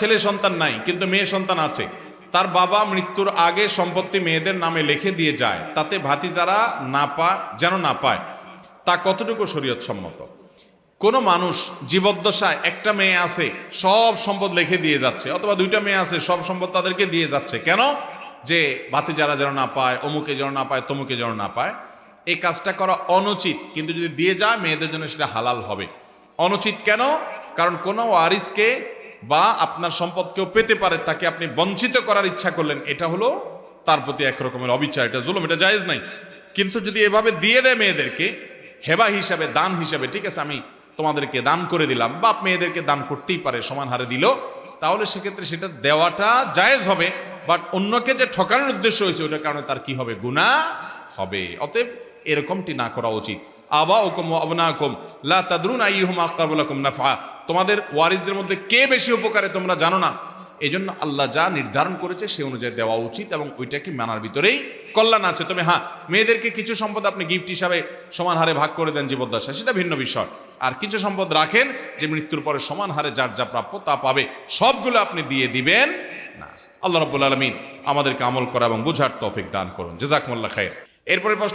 ছেলে সন্তান নাই, কিন্তু মেয়ে সন্তান আছে। তার বাবা মৃত্যুর আগে সম্পত্তি মেয়েদের নামে লিখে দিয়ে যায়, তাতে ভাতিজারা না পায় যেন না পায়। তা কতটুকু শরীয়ত সম্মত? কোনো মানুষ জীবদ্দশায় একটা মেয়ে আছে, সব সম্পদ লিখে দিয়ে যাচ্ছে, অথবা দুইটা মেয়ে আছে, সব সম্পদ তাদেরকে দিয়ে যাচ্ছে। কেন? যে ভাতিজারা যেন না পায়, অমুকে যেন না পায়, তমুকে যেন না পায়। এই কাজটা করা অনুচিত, কিন্তু যদি দিয়ে যায়, মেয়েদের জন্য সেটা হালাল হবে। অনুচিত কেন? কারণ কোনো ওয়ারিসকে বা আপনার সম্পদ কেউ পেতে পারে, তাকে আপনি বঞ্চিত করার ইচ্ছা করলেন, এটা হলো তার প্রতি এক রকমের অবিচার, এটা জুলুম, এটা জায়েজ নাই। কিন্তু যদি এভাবে দিয়ে দেয় মেয়েদেরকে, হেবা হিসাবে, দান হিসাবে, ঠিক আছে, আমি তোমাদেরকে দান করে দিলাম, বাপ মেয়েদেরকে দান করতেই পারে, সমান হারে দিল, তাহলে সেক্ষেত্রে সেটা দেওয়াটা জায়েজ হবে বাট অন্যকে যে ঠকানোর উদ্দেশ্য হয়েছে, ওটার কারণে তার কি হবে? গুণা হবে। অতএব এরকমটি না করা উচিত। আবা ওকম আবনাকুম, লা তাদরুন আইহুম আকাবুলাকুম নাফা তোমাদের ওয়ারিসদের মধ্যে কে বেশি উপকারে তোমরা জানো না? এই জন্য আল্লাহ যা নির্ধারণ করেছে সে অনুযায়ী দেওয়া উচিত এবং ওইটাকে মানার ভিতরেই কল্যাণ আছে। তবে হ্যাঁ মেয়েদেরকে কিছু সম্পদ আপনি গিফট হিসাবে সমান হারে ভাগ করে দেন জীবদ্দশা সেটা ভিন্ন বিষয়। আর কিছু সম্পদ রাখেন যে মৃত্যুর পরে সমান হারে যার যা প্রাপ্য তা পাবে, সবগুলো আপনি দিয়ে দিবেন না। আল্লাহ রব্বুল আলমিন আমাদেরকে আমল করা এবং বুঝার তৌফিক দান করুন। জেজাকমুল্লাহ খায়ের এরপরে প্রশ্ন